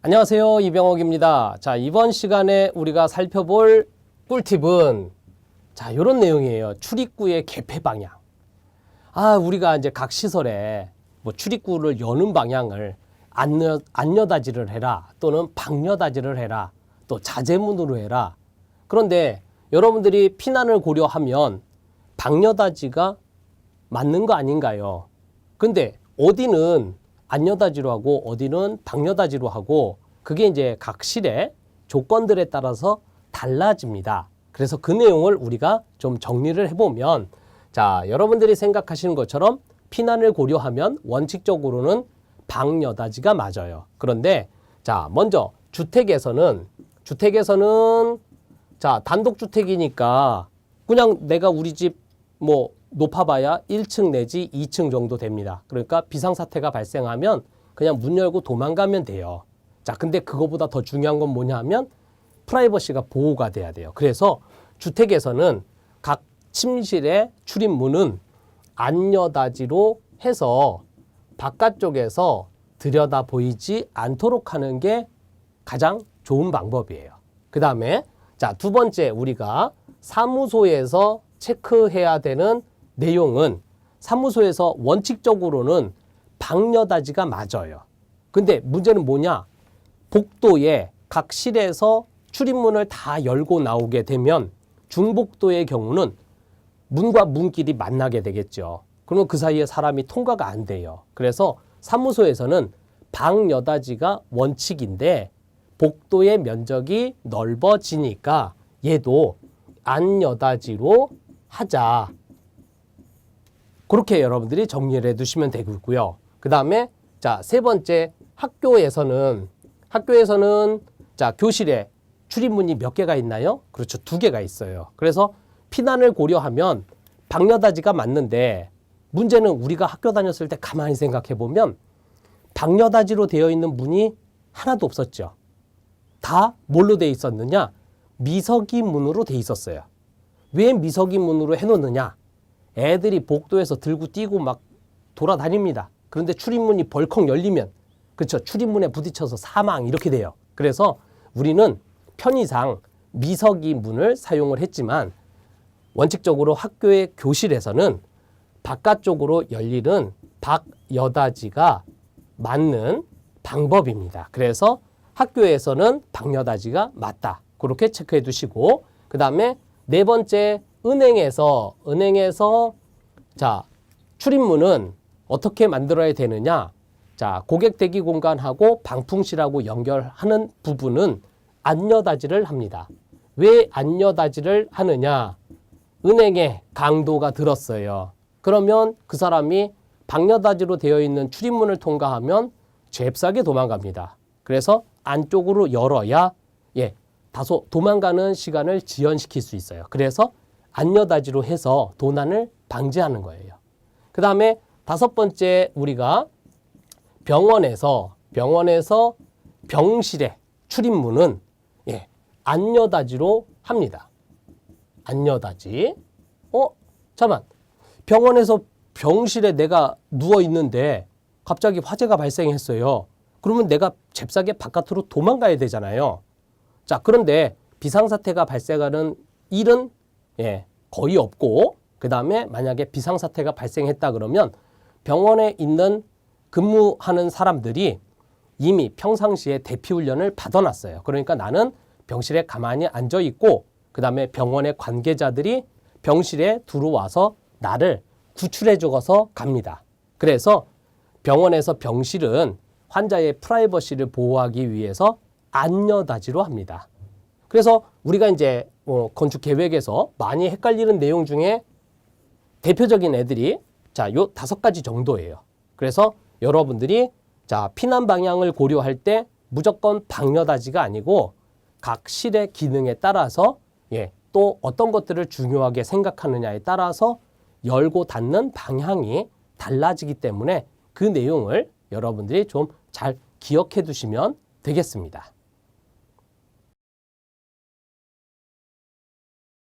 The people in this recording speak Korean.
안녕하세요. 이병옥입니다. 자, 이번 시간에 우리가 살펴볼 꿀팁은 자, 요런 내용이에요. 출입구의 개폐 방향. 아, 우리가 이제 각 시설에 뭐 출입구를 여는 방향을 안여, 안여다지를 해라 또는 방여다지를 해라 또 자제문으로 해라. 그런데 여러분들이 피난을 고려하면 방여다지가 맞는 거 아닌가요? 근데 어디는 안여다지로 하고 어디는 방여다지로 하고 그게 이제 각 실의 조건들에 따라서 달라집니다. 그래서 그 내용을 우리가 좀 정리를 해보면 자 여러분들이 생각하시는 것처럼 피난을 고려하면 원칙적으로는 방여다지가 맞아요. 그런데 자 먼저 주택에서는 주택에서는 자 단독주택이니까 그냥 내가 우리 집 뭐 높아봐야 1층 내지 2층 정도 됩니다. 그러니까 비상사태가 발생하면 그냥 문 열고 도망가면 돼요. 자, 근데 그거보다 더 중요한 건 뭐냐 하면 프라이버시가 보호가 돼야 돼요. 그래서 주택에서는 각 침실의 출입문은 안여다지로 해서 바깥쪽에서 들여다 보이지 않도록 하는 게 가장 좋은 방법이에요. 그 다음에 자, 두 번째 우리가 사무소에서 체크해야 되는 내용은 사무소에서 원칙적으로는 방여다지가 맞아요. 근데 문제는 뭐냐? 복도에 각 실에서 출입문을 다 열고 나오게 되면 중복도의 경우는 문과 문끼리 만나게 되겠죠. 그러면 그 사이에 사람이 통과가 안 돼요. 그래서 사무소에서는 방여다지가 원칙인데 복도의 면적이 넓어지니까 얘도 안여다지로 하자. 그렇게 여러분들이 정리를 해 두시면 되고요. 그 다음에 자, 세 번째 학교에서는 학교에서는 자, 교실에 출입문이 몇 개가 있나요? 그렇죠. 두 개가 있어요. 그래서 피난을 고려하면 방여다지가 맞는데 문제는 우리가 학교 다녔을 때 가만히 생각해 보면 방여다지로 되어 있는 문이 하나도 없었죠. 다 뭘로 돼 있었느냐? 미석이 문으로 돼 있었어요. 왜 미석이 문으로 해놓느냐? 애들이 복도에서 들고 뛰고 막 돌아다닙니다. 그런데 출입문이 벌컥 열리면 그렇죠. 출입문에 부딪혀서 사망 이렇게 돼요. 그래서 우리는 편의상 미석이 문을 사용을 했지만 원칙적으로 학교의 교실에서는 바깥쪽으로 열리는 박여다지가 맞는 방법입니다. 그래서 학교에서는 방여다지가 맞다. 그렇게 체크해 두시고 그 다음에 네 번째 은행에서 은행에서 자 출입문은 어떻게 만들어야 되느냐? 자 고객 대기 공간하고 방풍실하고 연결하는 부분은 안여다지를 합니다. 왜 안여다지를 하느냐? 은행에 강도가 들었어요. 그러면 그 사람이 방여다지로 되어 있는 출입문을 통과하면 잽싸게 도망갑니다. 그래서 안쪽으로 열어야 예 다소 도망가는 시간을 지연시킬 수 있어요. 그래서 안여다지로 해서 도난을 방지하는 거예요. 그 다음에 다섯 번째 우리가 병원에서 병원에서 병실의 출입문은 예, 안여다지로 합니다. 안여다지. 어? 잠깐. 병원에서 병실에 내가 누워 있는데 갑자기 화재가 발생했어요. 그러면 내가 잽싸게 바깥으로 도망가야 되잖아요. 자, 그런데 비상사태가 발생하는 일은 예, 거의 없고, 그 다음에 만약에 비상사태가 발생했다 그러면 병원에 있는 근무하는 사람들이 이미 평상시에 대피훈련을 받아놨어요. 그러니까 나는 병실에 가만히 앉아 있고, 그 다음에 병원의 관계자들이 병실에 들어와서 나를 구출해 주어서 갑니다. 그래서 병원에서 병실은 환자의 프라이버시를 보호하기 위해서 안여다지로 합니다. 그래서 우리가 이제 어, 건축 계획에서 많이 헷갈리는 내용 중에 대표적인 애들이 자, 요 다섯 가지 정도예요. 그래서 여러분들이 자, 피난 방향을 고려할 때 무조건 방여다지가 아니고 각 실의 기능에 따라서 예, 또 어떤 것들을 중요하게 생각하느냐에 따라서 열고 닫는 방향이 달라지기 때문에 그 내용을 여러분들이 좀 잘 기억해 두시면 되겠습니다.